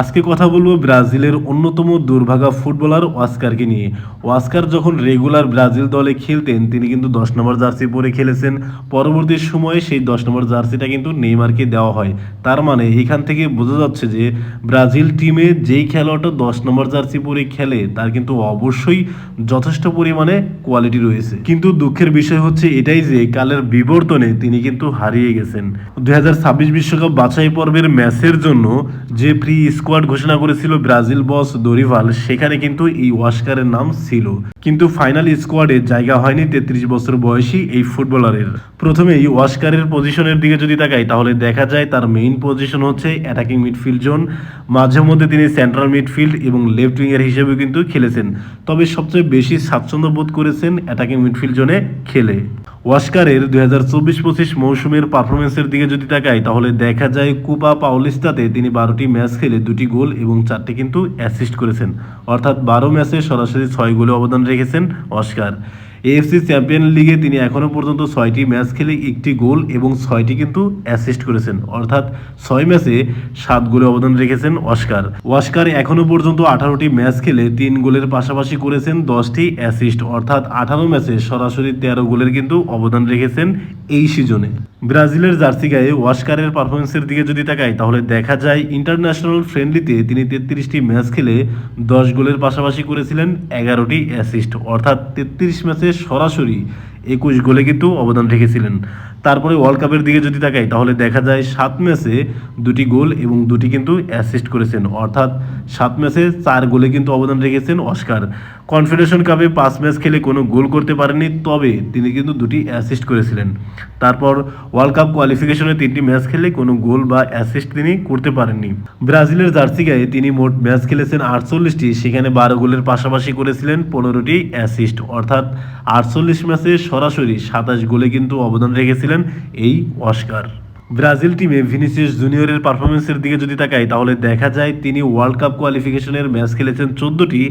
আজকে কথা বলব ব্রাজিলের অন্যতম দুর্ভাগা ফুটবলার ওয়াস্কারকে নিয়ে। ওয়াস্কার যখন রেগুলার ব্রাজিল দলে খেলতেন, তিনি কিন্তু দশ নম্বর জার্সি পরে খেলেছেন। পরবর্তী সময়ে সেই দশ নম্বর জার্সিটা কিন্তু নেইমারকে দেওয়া হয়। তার মানে এখান থেকে বোঝা যাচ্ছে যে ব্রাজিল টিমে যেই খেলোয়াড়টা দশ নম্বর জার্সি পরে খেলে, তার কিন্তু অবশ্যই যথেষ্ট পরিমাণে কোয়ালিটি রয়েছে। কিন্তু দুঃখের বিষয় হচ্ছে এটাই যে কালের বিবর্তনে তিনি কিন্তু হারিয়ে গেছেন। দুই বিশ্বকাপ বাছাই পর্বের ম্যাচের জন্য যে প্রি স্কোয়াড ঘোষণা করেছিল ব্রাজিল বস দরিভাল। সেখানে কিন্তু এই ওয়াস্কারের নাম ছিল। কিন্তু ফাইনাল স্কোয়াডে জায়গা হয়নি তেত্রিশ বছর বয়সী এই ফুটবলারের। প্রথমেই ওয়াস্কারের পজিশনের দিকে যদি তাকাই, তাহলে দেখা যায় তার মেইন পজিশন হচ্ছে অ্যাটাকিং মিডফিল্ড জোন মাঝে মধ্যে তিনি সেন্ট্রাল মিডফিল্ড এবং লেফট উইঙ্গার হিসেবে কিন্তু খেলেছেন। তবে সবচেয়ে বেশি স্বাচ্ছন্দ্য বোধ করেছেন অ্যাটাকিং মিডফিল্ড জোনে খেলে। ওয়াস্কারের দুই হাজার চব্বিশ পঁচিশ মৌসুমের পারফরমেন্সের দিকে যদি তাকাই, তাহলে দেখা যায় কুপা পাউলিস্তাতে তিনি বারোটি ম্যাচ খেলে দুটি গোল এবং চারটি কিন্তু অ্যাসিস্ট করেছেন। অর্থাৎ বারো ম্যাচে সরাসরি ছয় গোলে অবদান রেখেছেন অস্কার এএফসি চ্যাম্পিয়ন লিগে তিনি এখনও পর্যন্ত ছয়টি ম্যাচ খেলে একটি গোল এবং ছয়টি কিন্তু অ্যাসিস্ট করেছেন। অর্থাৎ ছয় ম্যাচে সাত গোলে অবদান রেখেছেন অস্কার ওয়াস্কার এখনও পর্যন্ত আঠারোটি ম্যাচ খেলে তিন গোলের পাশাপাশি করেছেন দশটি অ্যাসিস্ট অর্থাৎ আঠারো ম্যাচে সরাসরি তেরো গোলের কিন্তু অবদান রেখেছেন এই সিজনে। ব্রাজিলের জার্সি গায়ে ওয়াস্কারের পারফরমেন্সের দিকে যদি তাকাই, তাহলে দেখা যায় ইন্টারন্যাশনাল ফ্রেন্ডলিতে তিনি তেত্রিশটি ম্যাচ খেলে দশ গোলের পাশাপাশি করেছিলেন এগারোটি অ্যাসিস্ট অর্থাৎ তেত্রিশ ম্যাচে সরাসরি একুশ গোলে কিন্তু অবদান রেখেছিলেন। তারপরে ওয়ার্ল্ড কাপের দিকে যদি তাকাই, তাহলে দেখা যায় সাত ম্যাচে দুটি গোল এবং দুটি কিন্তু অ্যাসিস্ট করেছেন। অর্থাৎ সাত ম্যাচে চার গোলে কিন্তু অবদান রেখেছেন অস্কার। কনফেডারেশন কাপে পাঁচ ম্যাচ খেলে কোনো গোল করতে পারেননি, তবে তিনি কিন্তু দুটি অ্যাসিস্ট করেছিলেন। তারপর ওয়ার্ল্ড কাপ কোয়ালিফিকেশনে তিনটি ম্যাচ খেলে কোনো গোল বা অ্যাসিস্ট তিনি করতে পারেননি। ব্রাজিলের জার্সি গায়ে তিনি মোট ম্যাচ খেলেছেন আটচল্লিশটি, সেখানে বারো গোলের পাশাপাশি করেছিলেন পনেরোটি অ্যাসিস্ট অর্থাৎ আটচল্লিশ ম্যাচে সরাসরি সাতাশ গোলে কিন্তু অবদান রেখেছিলেন এই অস্কার ব্রাজিল টিমে ভিনিসিয়াস জুনিয়রের পারফরমেন্সের দিকে যদি তাকাই, তাহলে দেখা যায় তিনি ওয়ার্ল্ড কাপ কোয়ালিফিকেশনের ম্যাচ খেলেছেন চোদ্দোটি।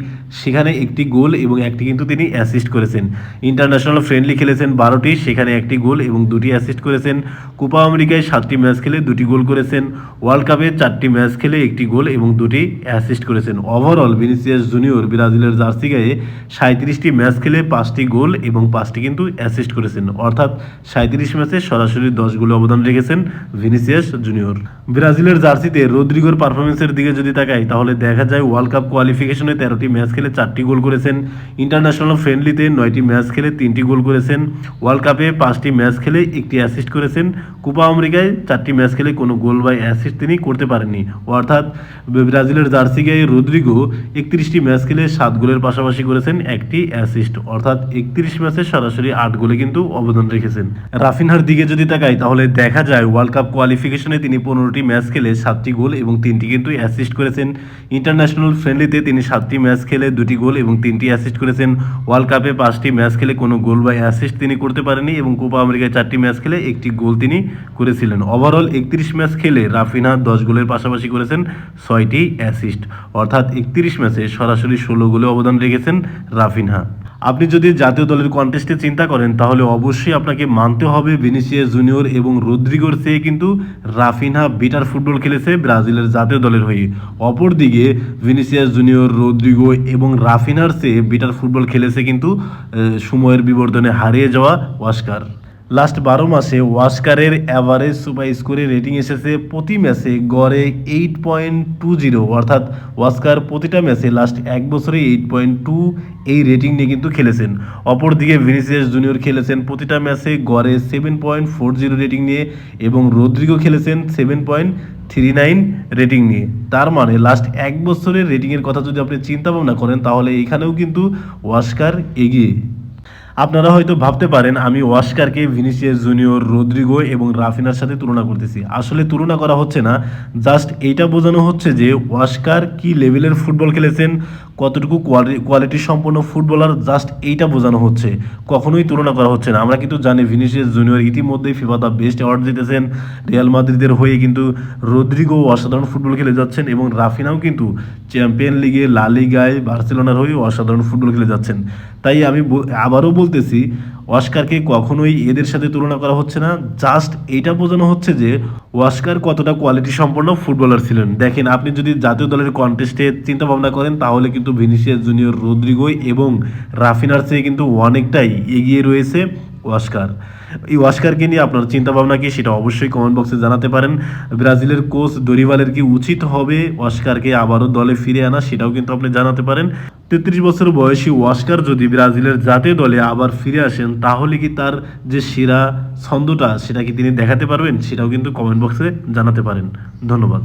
সেখানে একটি গোল এবং একটি কিন্তু তিনি অ্যাসিস্ট করেছেন। ইন্টারন্যাশনাল ফ্রেন্ডলি খেলেছেন বারোটি, সেখানে একটি গোল এবং দুটি অ্যাসিস্ট করেছেন। কোপা আমেরিকায় সাতটি ম্যাচ খেলে দুটি গোল করেছেন। ওয়ার্ল্ড কাপে চারটি ম্যাচ খেলে একটি গোল এবং দুটি অ্যাসিস্ট করেছেন। ওভারঅল ভিনিসিয়াস জুনিয়র ব্রাজিলের জার্সি গায়ে সাঁত্রিশটি ম্যাচ খেলে পাঁচটি গোল এবং পাঁচটি কিন্তু অ্যাসিস্ট করেছেন। অর্থাৎ সাঁত্রিশ ম্যাচে সরাসরি দশ গোলে অবদান রেখেছেন। Vinicius junior. ব্রাজিলের জার্সিতে রদ্রিগোর পারফরমেন্সের দিকে যদি তাকাই, তাহলে দেখা যায় ওয়ার্ল্ড কাপ কোয়ালিফিকেশনে তেরোটি ম্যাচ খেলে চারটি গোল করেছেন। ইন্টারন্যাশনাল ফ্রেন্ডলিতে নয়টি ম্যাচ খেলে তিনটি গোল করেছেন। ওয়ার্ল্ড কাপে পাঁচটি ম্যাচ খেলে একটি অ্যাসিস্ট করেছেন। কোপা আমেরিকায় চারটি ম্যাচ খেলে কোনো গোল বা অ্যাসিস্ট তিনি করতে পারেননি। অর্থাৎ ব্রাজিলের জার্সি গায়ে রদ্রিগো একত্রিশটি ম্যাচ খেলে সাত গোলের পাশাপাশি করেছেন, একটি অ্যাসিস্ট অর্থাৎ একত্রিশ ম্যাচে সরাসরি আট গোলে কিন্তু অবদান রেখেছেন। রাফিনহার দিকে যদি তাকাই, তাহলে দেখা যায় ওয়ার্ল্ড কাপ কোয়ালিফিকেশনে তিনি পনেরোটি ম্যাচ খেলে সাতটি গোল এবং তিনটি কিন্তু অ্যাসিস্ট করেছেন। ইন্টারন্যাশনাল ফ্রেন্ডলিতে তিনি সাতটি ম্যাচ খেলে দুটি গোল এবং তিনটি অ্যাসিস্ট করেছেন। ওয়ার্ল্ড কাপে পাঁচটি ম্যাচ খেলে কোনো গোল বা অ্যাসিস্ট তিনি করতে পারেননি এবং কোপা আমেরিকায় চারটি ম্যাচ খেলে একটি গোল তিনি করেছিলেন। ওভারঅল একত্রিশ ম্যাচ খেলে রাফিনা দশ গোলের পাশাপাশি করেছেন, ছয়টি অ্যাসিস্ট অর্থাৎ একত্রিশ ম্যাচে সরাসরি ষোলো গোলে অবদান রেখেছেন রাফিনহা আপনি যদি জাতীয় দলের কন্টেস্টে চিন্তা করেন, তাহলে অবশ্যই আপনাকে মানতে হবে ভিনিসিয়াস জুনিয়র এবং রদ্রিগোর চেয়ে কিন্তু রাফিনহা বিটার ফুটবল খেলেছে ব্রাজিলের জাতীয় দলের হয়ে। অপরদিকে ভিনিসিয়াস জুনিয়র রদ্রিগো এবং রাফিনার চেয়ে বিটার ফুটবল খেলেছে কিন্তু সময়ের বিবর্তনে হারিয়ে যাওয়া ওয়াস্কার লাস্ট বারো মাসে ওয়াস্কারের অ্যাভারেজ সুপার স্কোরে রেটিং এসেছে প্রতি ম্যাচে গড়ে এইট পয়েন্ট টু জিরো অর্থাৎ ওয়াস্কার প্রতিটা ম্যাচে লাস্ট এক বছরে এইট পয়েন্ট টু এই রেটিং নিয়ে কিন্তু খেলেছেন। অপরদিকে ভিনিসিয়াস জুনিয়র খেলেছেন প্রতিটা ম্যাচে গড়ে seven point four zero rating নিয়ে এবং রদ্রিগো খেলেছেন seven point three nine rating নিয়ে। তার মানে লাস্ট এক বছরের রেটিংয়ের কথা যদি আপনি চিন্তা ভাবনা করেন তাহলে এখানেও কিন্তু ওয়াস্কার এগিয়ে। আপনারা হয়তো ভাবতে পারেন, আমি ওয়াস্কারকে ভিনিসিয়াস জুনিয়র রদ্রিগো এবং রাফিনার সাথে তুলনা করতেছি। আসলে তুলনা করা হচ্ছে না, জাস্ট এইটা বোঝানো হচ্ছে যে ওয়াস্কার কি লেভেলের ফুটবল খেলেছেন, কতটুকু কোয়ালিটি সম্পন্ন ফুটবলার, জাস্ট এইটা বোঝানো হচ্ছে। কখনোই তুলনা করা হচ্ছে না। আমরা কিন্তু জানি ভিনিসিয়াস জুনিয়র ইতিমধ্যেই ফিফা দ্য বেস্ট অ্যাওয়ার্ড জিতেছেন, রিয়াল মাদ্রিদের হয়ে কিন্তু রদ্রিগো অসাধারণ ফুটবল খেলে যাচ্ছেন এবং রাফিনাও কিন্তু চ্যাম্পিয়ন লিগে লা লিগায় বার্সেলোনার হয়ে অসাধারণ ফুটবল খেলে যাচ্ছেন। তাই আমি আবারও বলতেছি অস্কারকে কখনোই এদের সাথে তুলনা করা হচ্ছে না। জাস্ট এটা বোঝানো হচ্ছে যে অস্কার কতটা কোয়ালিটি সম্পন্ন ফুটবলার ছিলেন। দেখেন, আপনি যদি জাতীয় দলের কন্টেস্টে চিন্তা ভাবনা করেন, তাহলে কিন্তু ভিনিসিয়াস জুনিয়র রদ্রিগো এবং রাফিনার চেয়ে কিন্তু অনেকটাই এগিয়ে রয়েছে। ওয়াস্কার এই ওয়াস্কারকে নিয়ে আপনার চিন্তা ভাবনা কি সেটা অবশ্যই কমেন্ট বক্সে জানাতে পারেন। ব্রাজিলের কোচ দরিবালের কি উচিত হবে ওয়াস্কারকে আবারও দলে ফিরে আনা সেটাও কিন্তু আপনি জানাতে পারেন। তেত্রিশ বছর বয়সী ওয়াস্কার যদি ব্রাজিলের জাতীয় দলে আবার ফিরে আসেন, তাহলে কি তার যে সেরা ছন্দটা সেটা কি তিনি দেখাতে পারবেন? সেটাও কিন্তু কমেন্ট বক্সে জানাতে পারেন। ধন্যবাদ।